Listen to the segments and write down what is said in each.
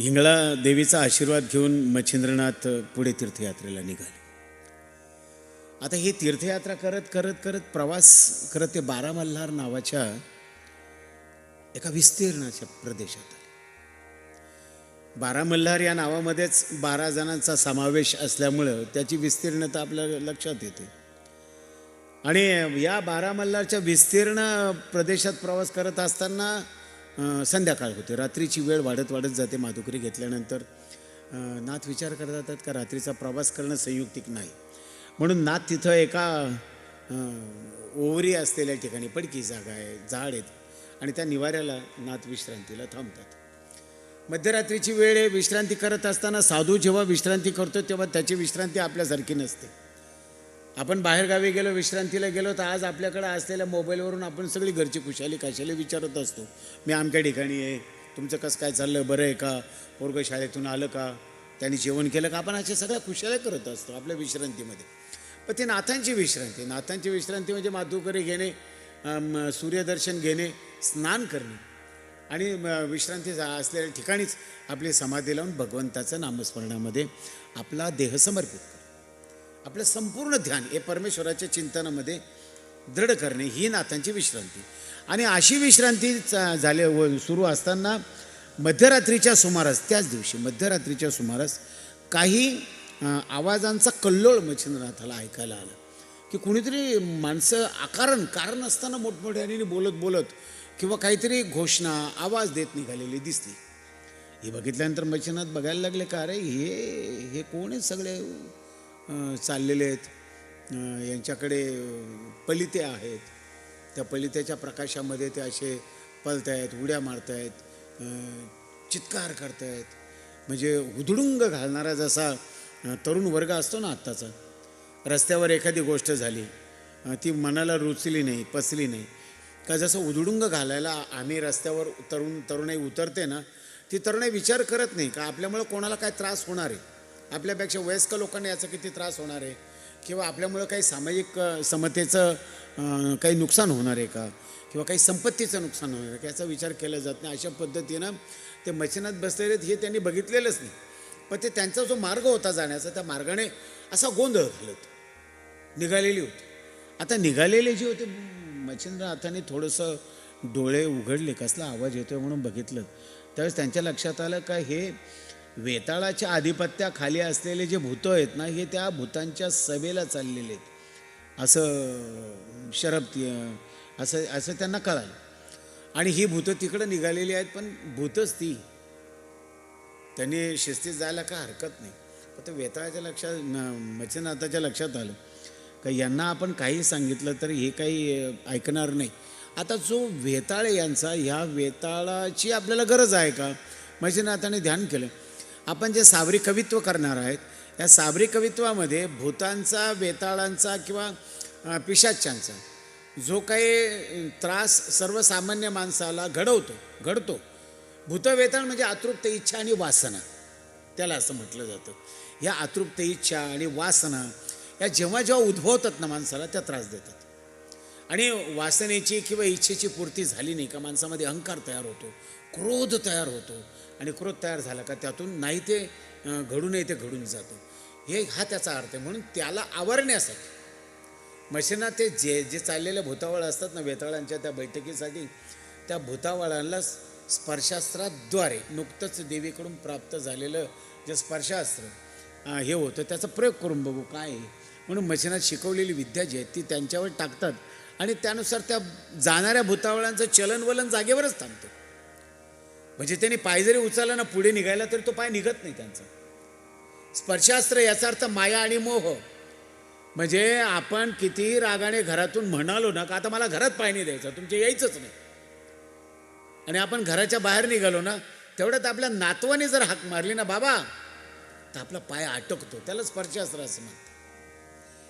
हिंगळा देवीचा आशीर्वाद घेऊन मच्छिंद्रनाथ पुढे तीर्थयात्रेला निघाले. आता ही तीर्थयात्रा करत करत करत प्रवास करत ते बारा मल्हार नावाच्या एका विस्तीर्णाच्या प्रदेशात बारा मल्हार या नावामध्येच बारा जणांचा समावेश असल्यामुळं त्याची विस्तीर्णता आपल्या लक्षात येते. आणि या बारा मल्हारच्या विस्तीर्ण प्रदेशात प्रवास करत असताना संध्याकाळ होते. रात्रीची वेळ वाढत वाढत जाते माधुकरी घेतल्यानंतर. नाथ विचार करतात का रात्रीचा प्रवास करणं संयुक्तिक नाही. म्हणून नाथ तिथं एका ओवरी असलेल्या ठिकाणी पडकी जागा आहे झाड आहेत आणि त्या निवाऱ्याला नाथ विश्रांतीला थांबतात. मध्यरात्रीची वेळ आहे विश्रांती करत असताना साधू जेव्हा विश्रांती करतो तेव्हा त्याची विश्रांती आपल्यासारखी नसते. आपण बाहेरगावी गेलो विश्रांतीला गेलो तर आज आपल्याकडे असलेल्या मोबाईलवरून आपण सगळी घरची खुशाली कशाली विचारत असतो. मी आमच्या ठिकाणी आहे. तुमचं कसं काय चाललं बरं आहे का? पोरगं शाळेतून आलं का? त्यांनी जेवण केलं का? आपण अशा सगळ्या खुशाल्या करत असतो आपल्या विश्रांतीमध्ये. पण ते नाथांची विश्रांती नाथांची विश्रांती म्हणजे माधुकरी घेणे सूर्यदर्शन घेणे स्नान करणे. आणि विश्रांती जा- असलेल्या ठिकाणीच आपली समाधी लावून भगवंताचं नामस्मरणामध्ये आपला देह समर्पित. करणे आपलं संपूर्ण ध्यान हे परमेश्वराच्या चिंतनामध्ये दृढ करणे ही नाथांची विश्रांती. आणि अशी विश्रांती चा- झाले व सुरू असताना मध्यरात्रीच्या सुमारास त्याच दिवशी मध्यरात्रीच्या सुमारास काही आवाजांचा कल्लोळ मच्छिंद्रनाथाला ऐकायला आला. की कुणीतरी माणसं आकारण कारण असताना मोठमोठ्याने बोलत बोलत किंवा काहीतरी घोषणा आवाज देत निघालेली दिसली. हे बघितल्यानंतर मच्छिंद्रनाथ बघायला लागले का अरे हे हे कोण आहे सगळे? चाललेले आहेत. यांच्याकडे पलिते आहेत. त्या पलित्याच्या प्रकाशामध्ये ते असे पलतायत उड्या मारतायत आहेत चित्कार करतायत म्हणजे हुदडुंग घालणारा जसा तरुण वर्ग असतो ना आत्ताचा रस्त्यावर एखादी गोष्ट झाली ती मनाला रुचली नाही पसली नाही. का जसं उधडुंग घालायला आम्ही रस्त्यावर तरुण तरुणाई उतरते ना ती तरुणाई विचार करत नाही का आपल्यामुळं कोणाला काय त्रास होणार आहे? आपल्यापेक्षा वयस्क लोकांना याचा किती त्रास होणार आहे? किंवा आपल्यामुळं काही सामाजिक समतेचं काही नुकसान होणार आहे का? किंवा काही संपत्तीचं नुकसान होणार आहे का? याचा विचार केला जात नाही. अशा पद्धतीनं ते मचिनात बसलेले आहेत हे त्यांनी बघितलेलंच नाही. पण ते त्यांचा जो मार्ग होता जाण्याचा त्या मार्गाने असा गोंधळ घालत निघालेली होती. आता निघालेले जे होते मच्छिंद्रनाथाने थोडंसं डोळे उघडले कसला आवाज येतोय म्हणून बघितलं. त्यावेळेस त्यांच्या लक्षात आलं का हे वेताळाच्या आधिपत्याखाली असलेले जे भूतं आहेत ना हे त्या भूतांच्या सभेला चाललेले आहेत. असं शरब असं असं त्यांना कळालं. आणि ही भूतं तिकडं निघालेली आहेत पण भूतच ती. त्यांनी शिस्तीत जायला काय हरकत नाही. पण वेताळाच्या लक्षात मच्छनाथाच्या लक्षात आलं. का यांना आपण काही सांगितलं तर हे काही ऐकणार नाही. आता जो वेताळ यांचा ह्या वेताळाची आपल्याला गरज आहे का? मच्छनाथाने ध्यान केलं. आपण जे साबरी कवित्व करणार आहेत या साबरी कवित्वामध्ये भूतांचा वेताळांचा किंवा पिशाच्यांचा जो काही त्रास सर्वसामान्य माणसाला घडवतो घडतो. भूतवेताळ म्हणजे अतृप्त इच्छा आणि वासना. त्याला असं म्हटलं जातं. या अतृप्त इच्छा आणि वासना या जेव्हा जेव्हा उद्भवतात ना माणसाला त्या त्रास देतात. आणि वासनेची किंवा इच्छेची पूर्ती झाली नाही का माणसामध्ये अहंकार तयार होतो क्रोध तयार होतो. आणि क्रोध तयार झाला का त्यातून नाही ते घडू नये ते घडून जातो. हे हा त्याचा अर्थ आहे. म्हणून त्याला आवरण्यासाठी मशीना ते जे जे चाललेले भूतावळ असतात ना वेताळांच्या त्या बैठकीसाठी त्या भूतावळांना स्पर्शास्त्राद्वारे नुकतंच देवीकडून प्राप्त झालेलं जे स्पर्शास्त्र हे होतं त्याचा प्रयोग करून बघू काय आहे. म्हणून मशीनात शिकवलेली विद्या जी आहे ती त्यांच्यावर टाकतात. आणि त्यानुसार त्या जाणाऱ्या भूतावळांचं चलनवलन जागेवरच थांबतं. म्हणजे त्यांनी पाय जरी उचलला ना पुढे निघायला तरी तो पाय निघत नाही त्यांचा. स्पर्शास्त्र याचा अर्थ माया आणि मोह. म्हणजे आपण किती रागाने घरातून म्हणालो ना का आता मला घरात पाय नाही द्यायचा तुमचे यायचंच नाही. आणि आपण घराच्या बाहेर निघालो ना तेवढ्यात आपल्या नातवाने जर हाक मारली ना बाबा तर आपला पाय अटकतो त्याला स्पर्शास्त्र असं म्हणतात.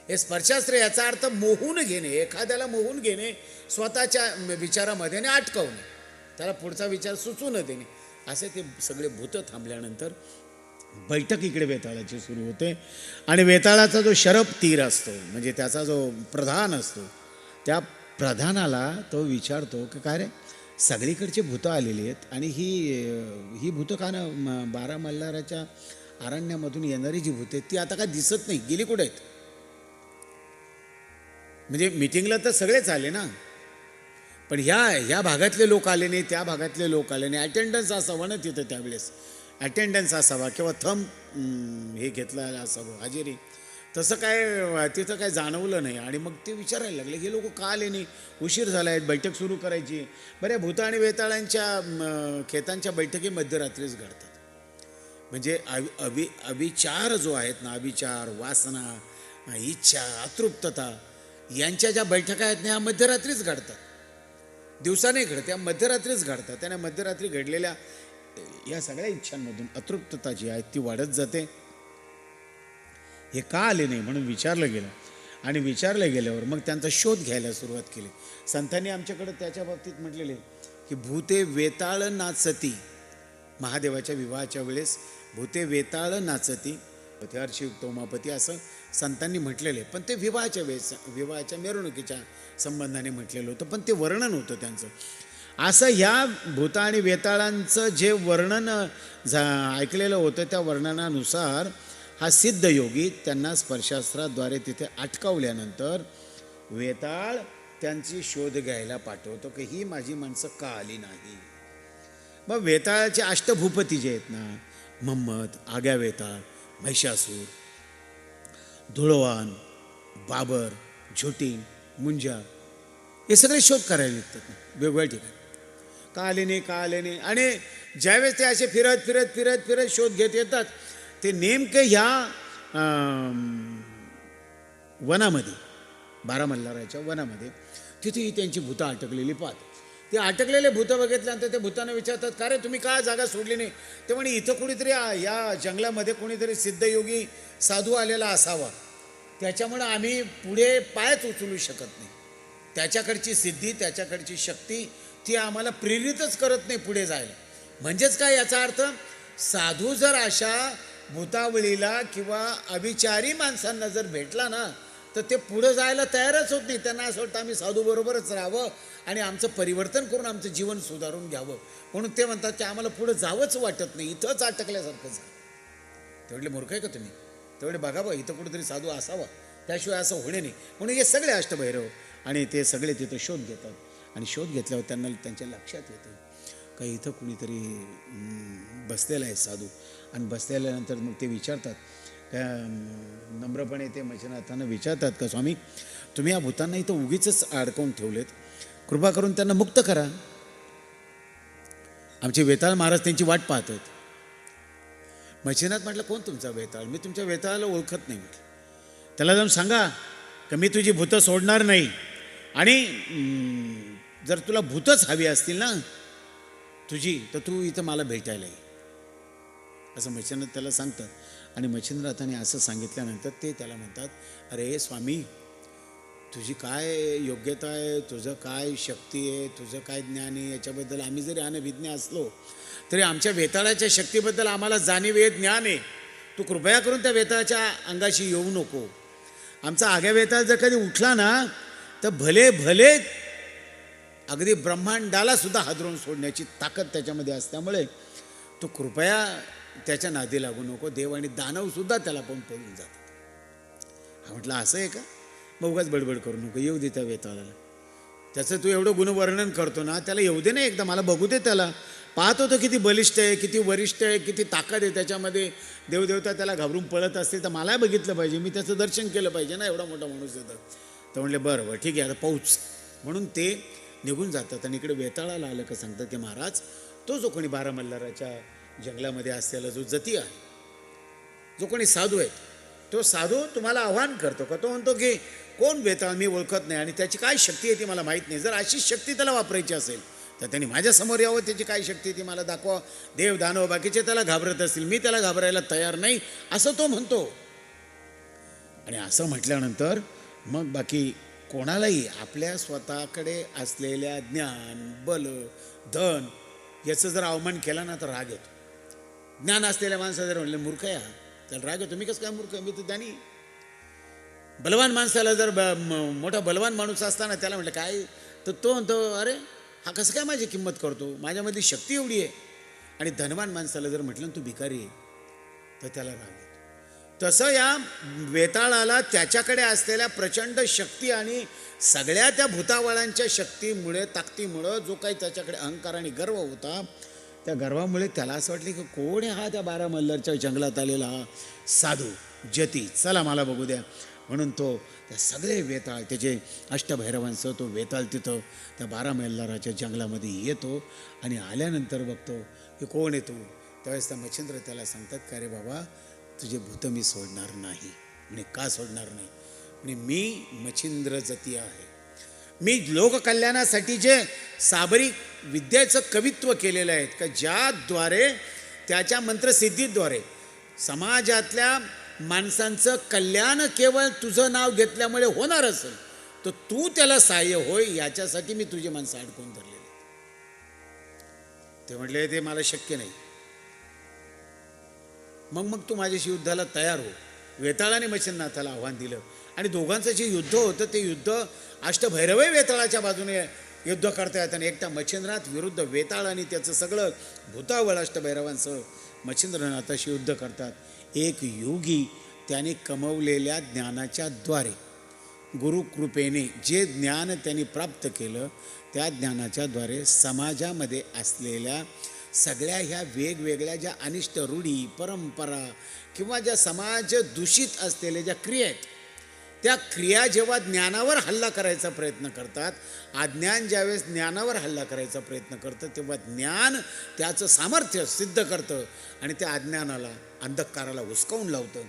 हे स्पर्शास्त्र याचा अर्थ मोहून घेणे एखाद्याला मोहून घेणे स्वतःच्या विचारामध्ये आणि अटकवणे त्याला पुढचा विचार सुचू न देणे. असे ते सगळे भूतं थांबल्यानंतर बैठक इकडे वेताळाची सुरू होते. आणि वेताळाचा जो शरब तीर असतो म्हणजे त्याचा जो प्रधान असतो त्या प्रधानाला तो विचारतो की काय रे सगळीकडचे भूतं आलेली आहेत आणि ही ही भूतं का ना बारा मल्हाराच्या अरण्यामधून येणारी जी भूत आहेत ती आता काय दिसत नाही गेली कुठे आहेत? म्हणजे मिटिंगला तर सगळेच आले ना. पण ह्या ह्या भागातले लोक आले नाही त्या भागातले लोक आले नाही. अटेंडन्स असावा ना तिथं त्यावेळेस. अटेंडन्स असावा किंवा थंब हे घेतला असावं हजेरी. तसं काय तिथं काय जाणवलं नाही. आणि मग ते विचारायला लागले हे लोक का आले नाही? उशीर झाला आहेत बैठक सुरू करायची. बऱ्या भूत आणि वेताळांच्या खेतांच्या बैठकी मध्यरात्रीच घडतात. म्हणजे अवि अवि अविचार जो आहेत ना अविचार वासना इच्छा अतृप्तता यांच्या ज्या बैठका आहेत ना ह्या मध्यरात्रीच घडतात. दिवसा नाही घडत या मध्यरात्रीच घडतात त्याने मध्यरात्री घडलेल्या या सगळ्या इच्छांमधून अतृप्तता जी आहे ती वाढत जाते. हे का आले नाही म्हणून विचारलं गेलं. आणि विचारलं गेल्यावर मग त्यांचा शोध घ्यायला सुरुवात केली. संतांनी आमच्याकडे त्याच्या बाबतीत म्हटलेले की भूते वेताळ नाचती. महादेवाच्या विवाहाच्या वेळेस भूते वेताळ नाचती. हर्षी तोमापती असं संतांनी म्हटलेले. पण ते विवाहाच्या वेळेस विवाहाच्या मिरवणुकीच्या संबंधाने म्हटलेलं होतं. पण ते वर्णन होतं त्यांचं. असं ह्या भूता आणि वेताळांचं जे वर्णन झा ऐकलेलं होतं त्या वर्णनानुसार हा सिद्ध योगी त्यांना स्पर्शास्त्राद्वारे तिथे अटकावल्यानंतर वेताळ त्यांची शोध घ्यायला पाठवतो की ही माझी माणसं का आली नाही? मग वेताळाचे अष्टभूपती जे आहेत ना मम्मद आग्या वेताळ महिषासूर धुळवान बाबर झोटी मुंजा हे सगळे शोध करायला निघतात वेगवेगळ्या ठिकाणी. का आले नाही का आले नाही आणि ज्यावेळेस ते असे फिरत फिरत फिरत फिरत शोध घेत येतात ते नेमके ह्या वनामध्ये बारामल्हाराच्या वनामध्ये तिथेही त्यांची भूतं अटकलेली पाहत ते अटकलेले भूतं बघितल्यानंतर ते भूतांना विचारतात का रे तुम्ही का जागा सोडली नाही? ते म्हणे इथं कुणीतरी आ- या जंगलामध्ये कोणीतरी सिद्धयोगी साधू आलेला असावा. त्याच्यामुळं आम्ही पुढे पायच उचलू शकत नाही. त्याच्याकडची सिद्धी त्याच्याकडची शक्ती ती आम्हाला प्रेरितच करत नाही पुढे जायला. म्हणजेच काय याचा अर्थ? साधू जर अशा भूतावळीला किंवा अविचारी माणसांना जर भेटला ना तर ते पुढं जायला तयारच होत नाही. त्यांना असं वाटतं आम्ही साधू बरोबरच राहावं आणि आमचं परिवर्तन करून आमचं जीवन सुधारून घ्यावं. म्हणून ते म्हणतात की आम्हाला पुढं जावंच वाटत नाही. इथंच अटकल्यासारखं झालं. तेवढे मूर्ख आहे का तुम्ही? तेवढे बघा बा इथं कुठेतरी साधू असावा. त्याशिवाय असं होणे नाही. म्हणून हे सगळे अष्टभैरव आणि ते सगळे तिथं शोध घेतात. आणि शोध घेतल्यावर त्यांना त्यांच्या लक्षात येतं का इथं कुणीतरी बसलेला आहे साधू. आणि बसलेल्यानंतर मग ते विचारतात नम्रपणे ते मच्छनाथांना विचारतात का स्वामी तुम्ही या भूतांना इथं उगीच अडकवून ठेवलेत. कृपा करून त्यांना मुक्त करा. आमचे वेताळ महाराज त्यांची वाट पाहत आहेत मच्छीनाथ म्हटलं कोण तुमचा वेताळ? मी तुमच्या वेताळाला ओळखत नाही. म्हटलं त्याला जाऊन सांगा का मी तुझी भूतं सोडणार नाही. आणि जर तुला भूतच हवी असतील ना तुझी तर तू इथं मला भेटायला ये. असं मशिनात त्याला सांगतात. आणि मच्छिंद्रनाथाने असं सांगितल्यानंतर ते त्याला म्हणतात अरे स्वामी तुझी काय योग्यता आहे? तुझं काय शक्ती आहे? तुझं काय ज्ञान आहे? याच्याबद्दल आम्ही जरी अनभिज्ञ असलो तरी आमच्या वेताळाच्या शक्तीबद्दल आम्हाला जाणीव आहे ज्ञान आहे. तू कृपया करून त्या वेताळाच्या अंगाशी येऊ नको. आमचा आग्या वेताळ जर कधी उठला ना तर भले भले अगदी ब्रह्मांडाला सुद्धा हादरून सोडण्याची ताकद त्याच्यामध्ये असल्यामुळे तो कृपया त्याच्या नादी लागू नको देव आणि दानवसुद्धा त्याला पण पळून जातात. हा म्हटलं असं आहे का? मग उगाच बडबड करू नको येऊ दे त्या वेताळाला. त्याचं तू एवढं गुणवर्णन करतो ना त्याला येऊ दे ना एकदा मला बघू दे त्याला. पाहतो तो किती बलिष्ठ आहे किती वरिष्ठ आहे किती ताकद आहे त्याच्यामध्ये. देवदेवता त्याला घाबरून पळत असतील तर मलाही बघितलं पाहिजे मी त्याचं दर्शन केलं पाहिजे ना एवढा मोठा माणूस येतं तर म्हणले बरं बरं ठीक आहे आता पाऊच म्हणून ते निघून जातात. आणि इकडे वेताळाला आलं का सांगतात की महाराज तो जो कोणी बारा मल्हाराच्या जंगलामध्ये असलेला जो जती आहे जो कोणी साधू आहे तो साधू तुम्हाला आव्हान करतो का? तो म्हणतो की कोण बेताळ मी ओळखत नाही आणि त्याची काय शक्ती आहे ती मला माहीत नाही. जर अशी शक्ती त्याला वापरायची असेल तर त्यांनी माझ्यासमोर यावं त्याची काय शक्ती आहे ती मला दाखवा. देव दानव बाकीचे त्याला घाबरत असतील. मी त्याला घाबरायला तयार नाही. असं तो म्हणतो. आणि असं म्हटल्यानंतर मग बाकी कोणालाही आपल्या स्वतःकडे असलेल्या ज्ञान बल धन याचं जर अवमान केला ना तर राग येतो. ज्ञान असलेल्या माणसाला जर म्हणलं मूर्ख या त्याला राग तुम्ही कसं काय मूर्ख मी तर ज्ञानी. बलवान माणसाला जर ब- मोठा बलवान माणूस असताना त्याला म्हटलं काय? तर तो म्हणतो अरे हा कसं काय माझी किंमत करतो? माझ्यामध्ये शक्ती एवढी आहे. आणि धनवान माणसाला जर म्हटलं तू भिकारी आहे. तर त्याला राग येतो. तसं या वेताळाला त्याच्याकडे असलेल्या प्रचंड शक्ती आणि सगळ्या त्या भूतावळांच्या शक्तीमुळे ताकदीमुळं जो काही त्याच्याकडे अहंकार आणि गर्व होता त्या गर्वामुळे त्याला असं वाटलं की कोण आहे हा त्या बारा मल्लरच्या जंगलात आलेला? हा साधू जती चला मला बघू द्या. म्हणून तो त्या सगळे वेताळ त्याचे अष्टभैरवांसह तो वेताळ तिथं त्या बारा मल्हाराच्या जंगलामध्ये येतो आणि आल्यानंतर बघतो की कोण आहे तू? त्यावेळेस त्या मच्छिंद्र त्याला सांगतात का रे बाबा तुझे भूत मी सोडणार नाही. म्हणे का सोडणार नाही? म्हणे मी मच्छिंद्र जती आहे. मी लोककल्याणासाठी जे साबरी विद्याचं कवित्व केलेलं आहे का ज्याद्वारे त्याच्या मंत्रसिद्धीद्वारे समाजातल्या माणसांचं कल्याण केवळ तुझं नाव घेतल्यामुळे होणार असेल तर तू त्याला सहाय्य होय याच्यासाठी मी तुझी माणसं अडकून धरलेली ते म्हटले ते मला शक्य नाही. मग मग तू माझ्याशी युद्धाला तयार हो. वेताळाने मच्छिन्नाथाला आव्हान दिलं. आणि दोघांचं जे युद्ध होतं ते युद्ध अष्टभैरवे वेताळाच्या बाजूने युद्ध करता येतं. आणि एकटा मच्छिंद्रनाथ विरुद्ध वेताळ आणि त्याचं सगळं भूतावळ अष्टभैरवांसह मच्छिंद्रनाथाशी युद्ध करतात. एक योगी त्याने कमवलेल्या ज्ञानाच्या द्वारे गुरुकृपेने जे ज्ञान त्यांनी प्राप्त केलं त्या ज्ञानाच्या द्वारे समाजामध्ये असलेल्या सगळ्या ह्या वेगवेगळ्या ज्या अनिष्ट रूढी परंपरा किंवा ज्या समाज दूषित असलेल्या ज्या क्रिया आहेत त्या क्रिया जेव्हा ज्ञानावर हल्ला करायचा प्रयत्न करतात अज्ञान ज्यावेळेस ज्ञानावर हल्ला करायचा प्रयत्न करतं तेव्हा ज्ञान त्याचं सामर्थ्य सिद्ध करतं आणि त्या अज्ञानाला अंधकाराला हुसकावून लावतं.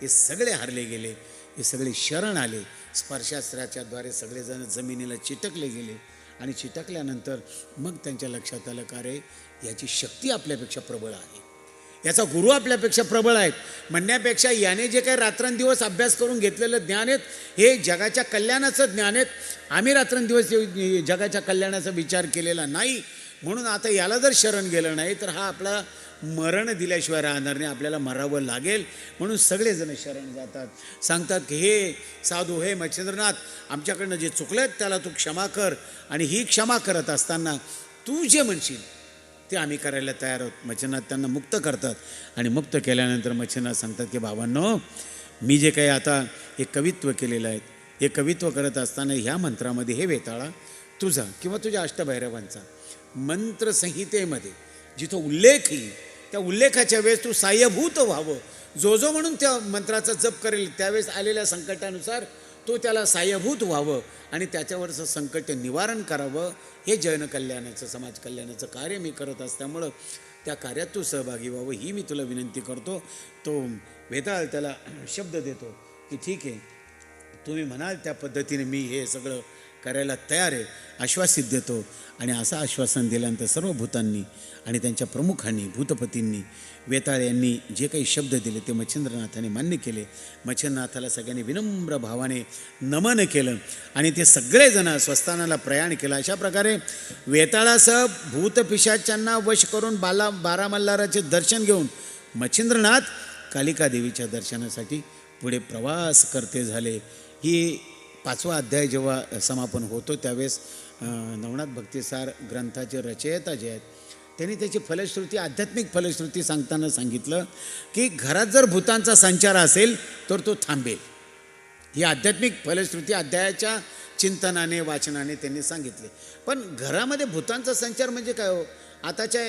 हे सगळे हरले गेले हे सगळे शरण आले. स्पर्शास्त्राच्याद्वारे सगळेजण जमिनीला चिटकले गेले आणि चिटकल्यानंतर मग त्यांच्या लक्षात आलं का रे याची शक्ती आपल्यापेक्षा प्रबळ आहे. याचा गुरु आपल्यापेक्षा प्रबळ आहेत. म्हणण्यापेक्षा याने जे काही रात्रंदिवस अभ्यास करून घेतलेलं ज्ञान आहेत हे जगाच्या कल्याणाचं ज्ञान आहेत. आम्ही रात्रंदिवस जगाच्या कल्याणाचा विचार केलेला नाही. म्हणून आता याला जर शरण गेलं नाही तर हा आपला मरण दिल्याशिवाय राहणार नाही. आपल्याला मरावं लागेल. म्हणून सगळेजण शरण जातात. सांगतात की हे साधू हे मच्छिंद्रनाथ आमच्याकडनं जे चुकलं त्याला तू क्षमा कर. आणि ही क्षमा करत असताना तू जे म्हणशील ते आम्ही करायला तयार आहोत. मच्छिनाथ त्यांना मुक्त करतात. आणि मुक्त केल्यानंतर मच्छिनाथ सांगतात की बाबांनो मी जे काही आता हे कवित्व केलेलं आहे हे कवित्व करत असताना ह्या मंत्रामध्ये हे वेताळा तुझा किंवा तुझ्या अष्टभैरवांचा मंत्रसंहितेमध्ये जिथं उल्लेख येईल त्या उल्लेखाच्या वेळेस तू सहाय्यभूत व्हावं. जो जो म्हणून त्या मंत्राचा जप करेल त्यावेळेस आलेल्या संकटानुसार तो त्याला सहाय्यभूत व्हावं आणि त्याच्यावरचं संकट निवारण करावं हे जन कल्याणाचं समाज कल्याणाचं कार्य मी करत असल्यामुळं त्या कार्यात तू सहभागी व्हावं ही मी तुला विनंती करतो. तो वेताळ त्याला शब्द देतो की ठीक आहे तुम्ही म्हणाल त्या पद्धतीने मी हे सगळं करायला तयार आहे आश्वासित देतो. आणि असं आश्वासन दिल्यानंतर सर्व भूतांनी आणि त्यांच्या प्रमुखांनी भूतपतींनी वेताळ यांनी जे काही शब्द दिले ते मच्छिंद्रनाथाने मान्य केले. मच्छिंद्रनाथाला सगळ्यांनी विनम्र भावाने नमन केलं आणि ते सगळेजण स्वस्थानाला प्रयाण केलं. अशा प्रकारे वेताळासह भूतपिशाच्यांना वश करून बाला बारा मल्हाराचे दर्शन घेऊन मच्छिंद्रनाथ कालिका देवीच्या दर्शनासाठी पुढे प्रवास करते झाले. ही पाचवा अध्याय जेव्हा समापन होतो त्यावेळेस नवनाथ भक्तिसार ग्रंथाचे रचयिता जे आहेत त्यांनी त्याची फलश्रुती आध्यात्मिक फलश्रुती सांगताना सांगितलं की घरात जर भूतांचा संचार असेल तर तो थांबेल. ही आध्यात्मिक फलश्रुती अध्यायाच्या चिंतनाने वाचनाने त्यांनी सांगितले. पण घरामध्ये भूतांचा संचार म्हणजे काय हो? आताच्या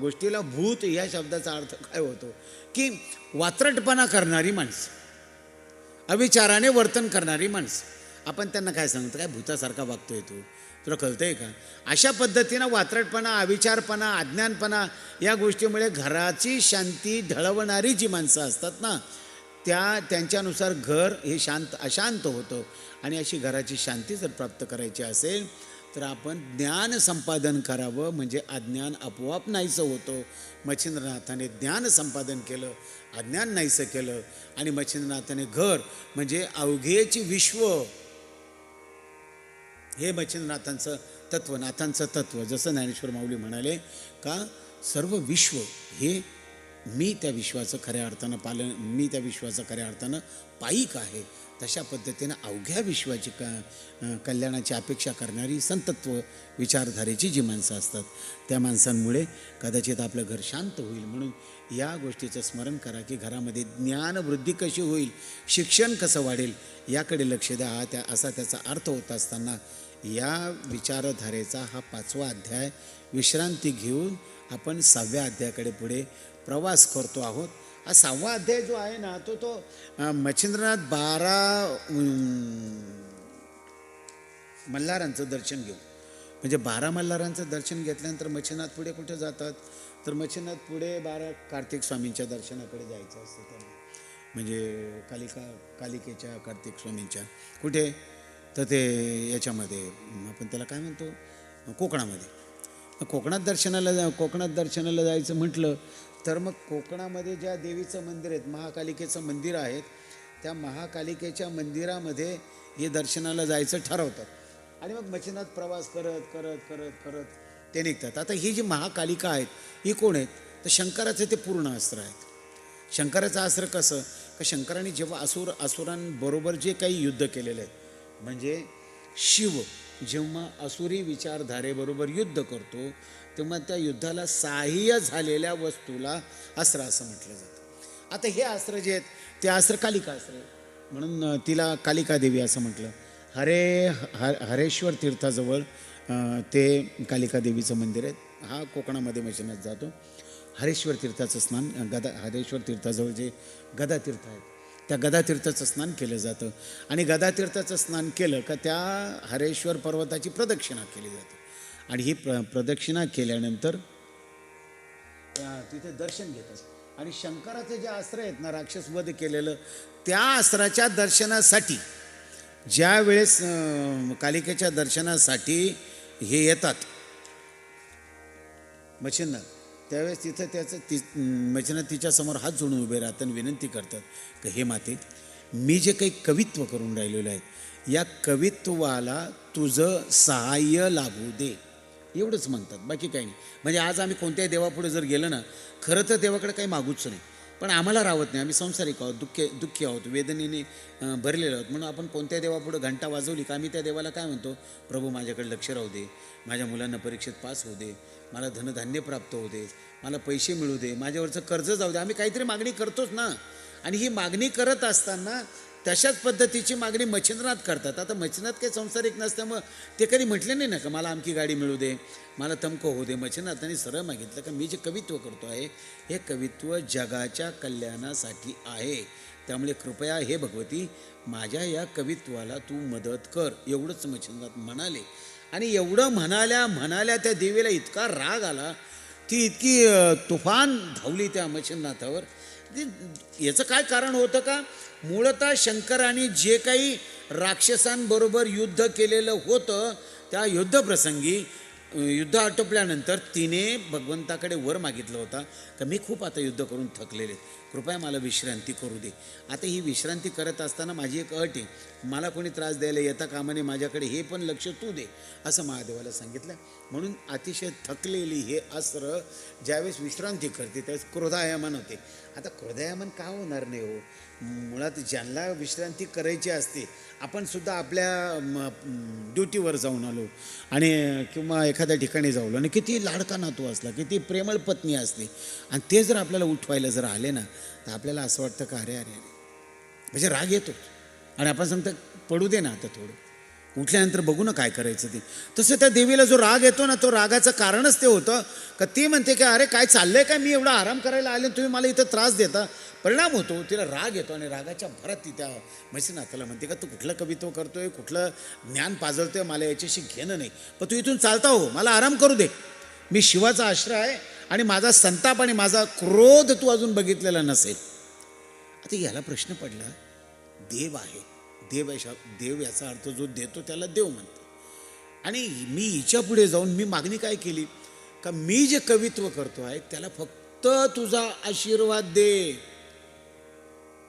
गोष्टीला भूत या शब्दाचा अर्थ काय होतो? की वात्रटपणा करणारी माणसं अविचाराने वर्तन करणारी माणसं. आपण त्यांना काय सांगतो? काय भूतासारखा वागतोय तू? तुला कळतंय का? अशा पद्धतीनं वात्रटपणा अविचारपणा अज्ञानपणा या गोष्टीमुळे घराची शांती ढळवणारी जी माणसं असतात ना त्या त्यांच्यानुसार घर हे शांत अशांत होतं. आणि अशी घराची शांती जर प्राप्त करायची असेल तर आपण ज्ञान संपादन करावं म्हणजे अज्ञान आपोआप नाहीसं होतं. मच्छिंद्रनाथाने ज्ञान संपादन केलं अज्ञान नाहीसं केलं. आणि मच्छिंद्रनाथाने घर म्हणजे अवघेची विश्व हे मच्छिंद्रनाथांचं तत्व नाथांचं तत्व जसं ज्ञानेश्वर माऊली म्हणाले का सर्व विश्व हे मी त्या विश्वाचं खऱ्या अर्थानं पालन मी त्या विश्वाचं खऱ्या अर्थानं पायिक आहे. तशा पद्धतीनं अवघ्या विश्वाची क कल्याणाची अपेक्षा करणारी संतत्व विचारधारेची जी माणसं असतात त्या माणसांमुळे कदाचित आपलं घर शांत होईल. म्हणून या गोष्टीचं स्मरण करा की घरामध्ये ज्ञानवृद्धी कशी होईल शिक्षण कसं वाढेल याकडे लक्ष द्या. हा त्या असा त्याचा अर्थ होत असताना या विचारधारेचा हा पाचवा अध्याय विश्रांती घेऊन आपण सहाव्या अध्यायाकडे पुढे प्रवास करतो आहोत. हा सहावा अध्याय जो आहे ना तो तो मच्छिंद्रनाथ बारा मल्हारांचं दर्शन घेऊ. म्हणजे बारा मल्हारांचं दर्शन घेतल्यानंतर मच्छिनाथ पुढे कुठे जातात? तर मच्छिनाथ पुढे बारा कार्तिक स्वामींच्या दर्शनाकडे जायचं असतं. त्यांना म्हणजे कालिका कालिकेच्या कार्तिक स्वामींच्या. कुठे? तर ते याच्यामध्ये आपण त्याला काय म्हणतो? कोकणामध्ये. कोकणात दर्शनाला जा कोकणात दर्शनाला जायचं म्हटलं तर मग कोकणामध्ये ज्या देवीचं मंदिर आहेत महाकालिकेचं मंदिर आहेत त्या महाकालिकेच्या मंदिरामध्ये हे दर्शनाला जायचं ठरवतात. आणि मग मच्छिनाथ प्रवास करत करत करत करत ते निघतात. आता ही जी महाकालिका आहेत ही कोण आहेत? तर शंकराचे ते पूर्ण अस्त्र आहेत. शंकराचं अस्त्र कसं? का शंकराने जेव्हा असुर असुरांबरोबर जे काही युद्ध केलेलं आहे म्हणजे शिव जेव्हा असुरी विचारधारेबरोबर युद्ध करतो तेव्हा त्या युद्धाला सहाय्य झालेल्या वस्तूला अस्त्र असं म्हटलं जातं. आता हे अस्त्र जे आहेत ते अस्त्र कालिका अस्त्र म्हणून तिला कालिका देवी असं म्हटलं. हरे ह हरेश्वर तीर्थाजवळ ते कालिका देवीचं मंदिर आहे. हा कोकणामध्ये मशिनात जातो. हरेश्वर तीर्थाचं स्नान गदा हरेश्वर तीर्थाजवळ जे गदा तीर्थ आहेत त्या गदातीर्थाचं स्नान केलं जातं. आणि गदातीर्थाचं स्नान केलं का त्या हरेश्वर पर्वताची प्रदक्षिणा केली जाते. आणि ही प्र प्रदक्षिणा केल्यानंतर त्या तिथे दर्शन घेतात आणि शंकराचे जे अस्त्र आहेत ना राक्षस वध केलेलं त्या अस्त्राच्या दर्शनासाठी ज्या वेळेस कालिकेच्या दर्शनासाठी हे येतात मच्छिंद्र त्यावेळेस तिथं त्याचं ती मच्छिंद्र तिच्यासमोर हात जोडून उभे राहतात आणि विनंती करतात की हे माते मी जे काही कवित्व करून राहिलेलं आहे या कवित्वाला तुझं सहाय्य लाभू दे. एवढंच म्हणतात. बाकी काही नाही. म्हणजे आज आम्ही कोणत्याही देवापुढे जर गेलं ना खरं तर देवाकडे काही मागूच नाही. पण आम्हाला राहत नाही. आम्ही संसारिक आहोत दुःखे दुःखी आहोत वेदनेने भरलेलो आहोत. म्हणून आपण कोणत्या देवापुढे घंटा वाजवली का आम्ही त्या देवाला काय म्हणतो? प्रभू माझ्याकडे लक्ष राहू दे. माझ्या मुलांना परीक्षेत पास होऊ दे. मला धनधान्य प्राप्त होऊ दे. मला पैसे मिळू दे. माझ्यावरचं कर्ज जाऊ दे. आम्ही काहीतरी मागणी करतोच ना. आणि ही मागणी करत असताना तशाच पद्धतीची मागणी मच्छिंद्रनाथ करतात. आता मच्छिंद्रनाथ काही संसारिक नसल्यामुळं ते कधी म्हटले नाही ना का मला आमची गाडी मिळू दे मला तमको होऊ दे. मच्छिंद्रनाथांनी सरळ मागितलं का मी जे कवित्व करतो आहे हे कवित्व जगाच्या कल्याणासाठी आहे. त्यामुळे कृपया हे भगवती माझ्या या कवित्वाला तू मदत कर. एवढंच मच्छिंद्रनाथ म्हणाले. आणि एवढं म्हणाल्या म्हणाल्या त्या देवीला इतका राग आला ती इतकी तुफान धावली त्या मच्छिंद्रनाथावर. ती- याचं काय कारण होतं का? मूळतः शंकराने जे काही राक्षसांबरोबर युद्ध केलेलं होतं त्या युद्धप्रसंगी युद्ध आटोपल्यानंतर तिने भगवंताकडे वर मागितलं होता का मी खूप आता युद्ध करून थकलेले कृपया मला विश्रांती करू दे. आता ही विश्रांती करत असताना माझी एक अट आहे. मला कोणी त्रास द्यायला येता कामाने माझ्याकडे हे पण लक्ष तू दे असं महादेवाला सांगितलं. म्हणून अतिशय थकलेली हे अस्त्र ज्यावेळेस विश्रांती करते त्यावेळेस क्रोधायमान होते. आता हृदयामन का होणार नाही हो? मुळात ज्यांना विश्रांती करायची असते आपण सुद्धा आपल्या ड्युटीवर जाऊन आलो आणि किंवा एखाद्या ठिकाणी जाऊलो आणि किती लाडका नातू असला किती प्रेमळ पत्नी असते आणि ते जर आपल्याला उठवायला जर आले ना तर आपल्याला असं वाटतं का अरे अरे अरे म्हणजे राग येतो. आणि आपण सांगतो पडू दे ना आता थोडं. उठल्यानंतर बघू ना काय करायचं ते. तसं त्या देवीला जो राग येतो ना तो रागाचं कारणच ते होतं. का ती म्हणते की अरे काय चाललंय काय? मी एवढा आराम करायला आले आणि तुम्ही मला इथं त्रास देता. परिणाम होतो. तिला राग येतो आणि रागाच्या भरात ती त्या म्हशीनाथाला म्हणते का तू कुठलं कवित्व करतोय? कुठलं ज्ञान पाजळतोय? मला याच्याशी घेणं नाही. पण तू इथून चालता हो. मला आराम करू दे. मी शिवाचा आश्रय आहे आणि माझा संताप आणि माझा क्रोध तू अजून बघितलेला नसेल. आता याला प्रश्न पडला देव आहे. देव याच्या देव याचा अर्थ जो देतो त्याला देव म्हणतो आणि मी हिच्या पुढे जाऊन मी मागणी काय केली? का मी जे कवित्व करतो आहे त्याला फक्त तुझा आशीर्वाद दे.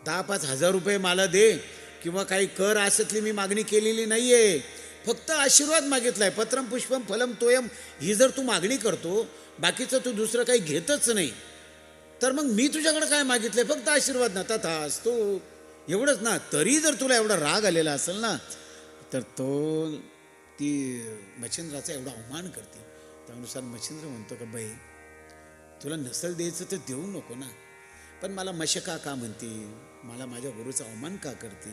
दहा पाच हजार रुपये मला दे किंवा काही कर असतली मी मागणी केलेली नाही आहे फक्त आशीर्वाद मागितलाय पत्रम पुष्पम फलम तोयम ही जर तू मागणी करतो बाकीचं तू दुसरं काही घेतच नाही. तर मग मी तुझ्याकडे काय मागितलंय? फक्त आशीर्वाद ना. तथाच असतो एवढंच ना तरी जर तुला एवढा राग आलेला असेल ना तर तो ती मच्छिंद्राचा एवढा अवमान करते त्यानुसार मच्छिंद्र म्हणतो का बाई तुला नसल द्यायचं तर देऊ नको ना. पण मला मशका का म्हणते मला माझ्या गुरुचा अवमान का करते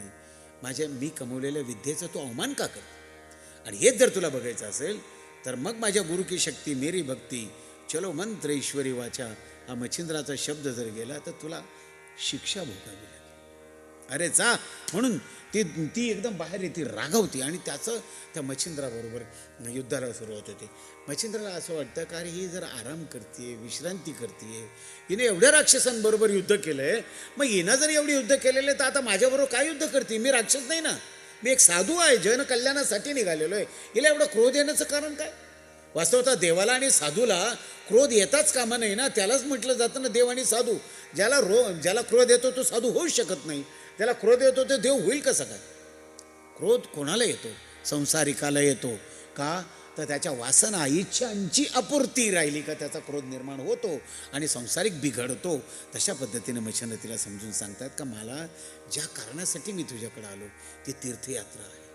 माझ्या मी कमवलेल्या विद्येचा तू अवमान का करते आणि हेच जर तुला बघायचं असेल तर मग माझ्या गुरु की शक्ती मेरी भक्ती चलो मंत्र ईश्वरी वाचा हा मच्छिंद्राचा शब्द जर गेला तर तुला शिक्षा भोगावी अरे जा. म्हणून ती ती एकदम बाहेर येते रागावती. आणि त्याचं त्या मच्छिंद्राबरोबर युद्धाला सुरुवात होते. मच्छिंद्राला असं वाटतं का अरे ही जर आराम करते विश्रांती करते हिने एवढ्या राक्षसांबरोबर युद्ध केलंय मग हिनं जर एवढी युद्ध केलेलं आहे तर आता माझ्याबरोबर काय युद्ध करते मी राक्षस नाही ना. मी एक साधू आहे जन कल्याणासाठी निघालेलो आहे. हिला एवढं क्रोध येण्याचं कारण काय? वास्तवता देवाला आणि साधूला क्रोध येताच कामा नाही ना. त्यालाच म्हटलं जातं ना देव आणि साधू. ज्याला रो ज्याला क्रोध येतो तो साधू होऊ शकत नाही. त्याला क्रोध येतो तो देव होईल कसं काय? क्रोध कोणाला येतो? संसारिकाला येतो. का? तर त्याच्या वासना इच्छांची अपूर्ती राहिली का त्याचा क्रोध निर्माण होतो आणि संसारिक बिघडतो. तशा पद्धतीने मच्छन तिला समजून सांगतात का मला ज्या कारणासाठी मी तुझ्याकडे आलो ती तीर्थयात्रा आहे.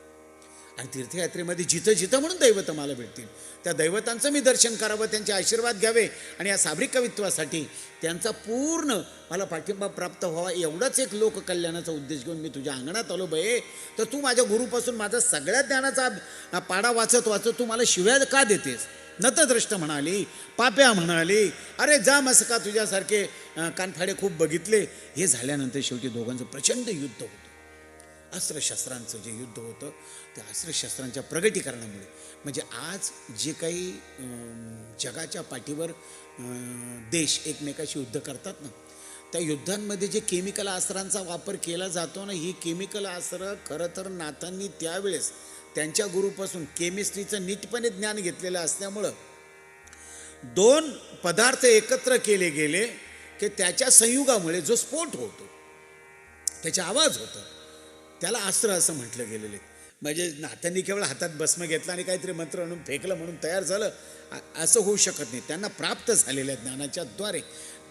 आणि तीर्थयात्रेमध्ये जिथं जिथं म्हणून दैवत मला भेटतील. त्या दैवतांचं मी दर्शन करावं त्यांचे आशीर्वाद घ्यावे आणि या साबरी कवित्वासाठी त्यांचा पूर्ण मला पाठिंबा प्राप्त व्हावा एवढाच एक लोककल्याणाचा उद्देश घेऊन मी तुझ्या अंगणात आलो बये तर तू माझ्या गुरुपासून माझा सगळ्या ज्ञानाचा पाडा वाचत वाचत तू मला शिव्या का देतेस? नतद्रष्ट म्हणाली पाप्या म्हणाली अरे जा मस्का तुझ्यासारखे कानफाडे खूप बघितले. हे झाल्यानंतर शेवटी दोघांचं प्रचंड युद्ध होतं. अस्त्रशस्त्रांचं जे युद्ध होतं त्या अस्त्रशस्त्रांच्या प्रगटीकरणामुळे. म्हणजे आज जे काही जगाच्या पाठीवर देश एकमेकाशी युद्ध करतात ना त्या युद्धांमध्ये जे केमिकल अस्त्रांचा वापर केला जातो ना ही केमिकल अस्त्र खरं तर नाथांनी त्यावेळेस त्यांच्या गुरुपासून केमिस्ट्रीचं नीटपणे ज्ञान घेतलेलं असल्यामुळं दोन पदार्थ एकत्र केले गेले की त्याच्या संयुगामुळे जो स्फोट होतो त्याचा आवाज होतो. त्याला अस्त्र असं म्हटलं गेलेलं आहे. म्हणजे नात्यांनी केवळ हातात भस्म घेतला आणि काहीतरी मंत्र म्हणून फेकलं म्हणून तयार झालं असं होऊ शकत नाही. त्यांना प्राप्त झालेल्या ज्ञानाच्या द्वारे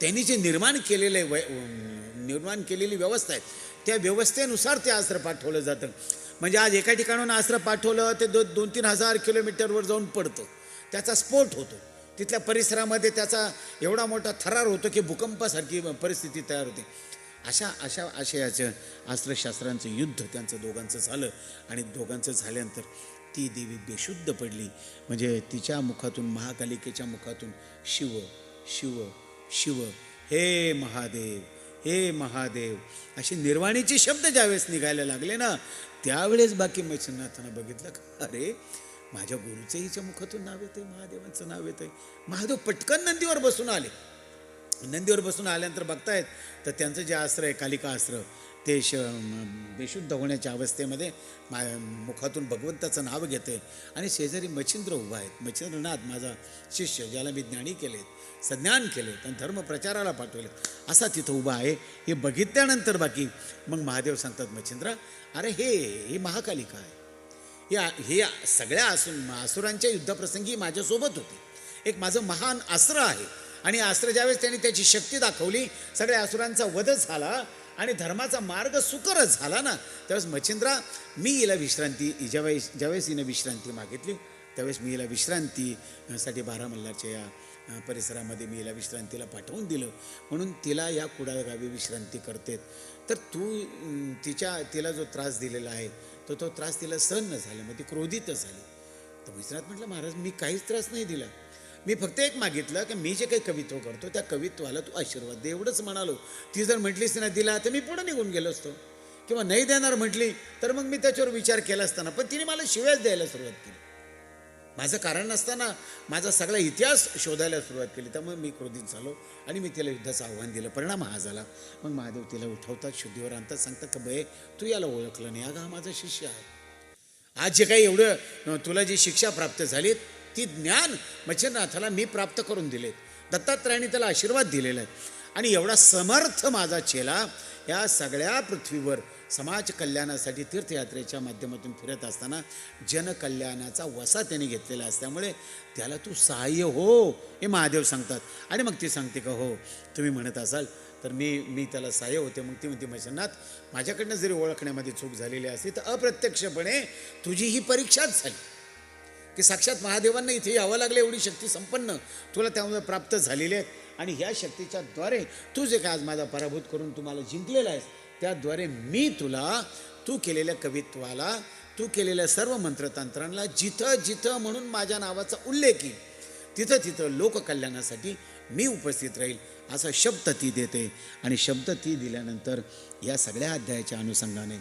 त्यांनी जे निर्माण केलेले वय निर्माण केलेली व्यवस्था आहे त्या व्यवस्थेनुसार ते अस्त्र पाठवलं जातं. म्हणजे आज एका ठिकाणून अस्त्र पाठवलं ते दो दोन तीन हजार किलोमीटरवर जाऊन पडतं. त्याचा स्फोट होतो. तिथल्या परिसरामध्ये त्याचा एवढा मोठा थरार होतो की भूकंपासारखी परिस्थिती तयार होते. अशा अशा आशयाचं अस्त्रशास्त्रांचं युद्ध त्यांचं दोघांचं झालं. आणि दोघांचं झाल्यानंतर ती देवी बेशुद्ध पडली. म्हणजे तिच्या मुखातून महाकालिकेच्या मुखातून शिव शिव शिव हे महादेव हे महादेव असे निर्वाणीचे शब्द ज्यावेळेस निघायला लागले ना त्यावेळेस बाकी मैसनाथांना बघितलं का? अरे माझ्या गुरुचं हिच्या मुखातून नाव येतंय महादेवांचं नाव येतंय. महादेव पटकन नंदीवर बसून आले. नंदीवर बसून आल्यानंतर बघतायत तर त्यांचं जे आस्त्र आहे कालिका अस्त्र ते श बेशुद्ध होण्याच्या अवस्थेमध्ये मा मुखातून भगवंताचं नाव घेते आणि शेजारी मच्छिंद्र उभा आहेत. मच्छिंद्रनाथ माझा शिष्य ज्याला मी ज्ञानी केलेत सज्ञान केले आणि धर्म प्रचाराला पाठवले असा तिथं उभा आहे. हे बघितल्यानंतर बाकी मग महादेव सांगतात मच्छिंद्र अरे हे ही महाकालिका आहे. या हे सगळ्या असुर असुरांच्या युद्धप्रसंगी माझ्यासोबत होते. एक माझं महान अस्त्र आहे. आणि अस्त्र ज्यावेळेस त्यांनी त्याची शक्ती दाखवली सगळ्या असुरांचा वध झाला आणि धर्माचा मार्ग सुकर झाला ना त्यावेळेस मच्छिंद्रा मी हिला विश्रांती ज्यावेळेस ज्यावेळेस हिनं विश्रांती मागितली त्यावेळेस मी हिला विश्रांतीसाठी बारामल्लाच्या या परिसरामध्ये मी हिला विश्रांतीला पाठवून दिलं. म्हणून तिला या कुडाळ गावी विश्रांती करतेत. तर तू तिच्या तिला जो त्रास दिलेला आहे तो तो त्रास तिला सहन न झाला मग ती क्रोधितच झाली. तर विश्रांत म्हटलं महाराज मी काहीच त्रास नाही दिला. मी फक्त एक मागितलं की मी जे काही कवित्व करतो त्या कवित्वाला तू आशीर्वाद दे एवढंच म्हणालो. ती जर म्हटलीस तिने दिला तर मी पुढे निघून गेलो असतो. किंवा नाही देणार म्हटली तर मग मी त्याच्यावर विचार केला असताना पण तिने मला शिव्याच द्यायला सुरुवात केली. माझं कारण नसताना माझा सगळा इतिहास शोधायला सुरुवात केली. त्यामुळे मी क्रोधित झालो आणि मी तिला युद्धाचं आव्हान दिलं. परिणाम हा झाला. मग महादेव तिला उठवतात शुद्धीवर आणतात सांगतात का बये तू याला ओळखलं नाही. अगं हा माझा शिष्य आहे. आज जे काही एवढं तुला जी शिक्षा प्राप्त झाली ती ज्ञान मच्छिंद्रनाथाला मी प्राप्त करून दिलेत. दत्तात्रयाने त्याला आशीर्वाद दिलेला आहे आणि एवढा समर्थ माझा चेला या सगळ्या पृथ्वीवर समाज कल्याणासाठी तीर्थयात्रेच्या माध्यमातून फिरत असताना जनकल्याणाचा वसा त्याने घेतलेला असल्यामुळे त्याला तू सहाय्य हो हे महादेव सांगतात. आणि मग ती सांगते का हो तुम्ही म्हणत असाल तर मी मी त्याला सहाय्य होते. मग ती म्हणते मैसनाथ माझ्याकडनं जरी ओळखण्यामध्ये चूक झालेली असती तर अप्रत्यक्षपणे तुझी ही परीक्षाच झाली. की साक्षात महादेवांना इथे यावं लागलं एवढी शक्ती संपन्न तुला त्यामुळे प्राप्त झालेली आहेत आणि ह्या शक्तीच्या द्वारे तू जे काय आज माझा पराभूत करून तुम्हाला जिंकलेला आहेस त्याद्वारे मी तुला तू केलेल्या कवित्वाला तू केलेल्या सर्व मंत्रतंत्रांना जिथं जिथं म्हणून माझ्या नावाचा उल्लेख येईल तिथं तिथं लोककल्याणासाठी मी उपस्थित राहील असा शब्द ती देते. आणि शब्द ती दिल्यानंतर या सगळ्या अध्यायाच्या अनुषंगाने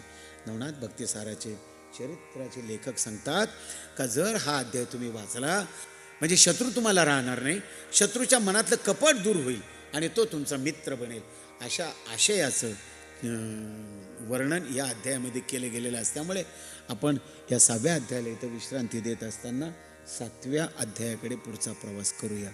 नवनाथ भक्तिसाराचे चरित्राचे लेखक सांगतात का जर हा अध्याय तुम्ही वाचला म्हणजे शत्रू तुम्हाला राहणार नाही शत्रूच्या मनातलं कपट दूर होईल आणि तो तुमचा मित्र बनेल. अशा आशयाचं वर्णन या अध्यायामध्ये केलं गेलेलं असल्यामुळे आपण या सहाव्या अध्यायाला इथं विश्रांती देत असताना सातव्या अध्यायाकडे पुढचा प्रवास करूया.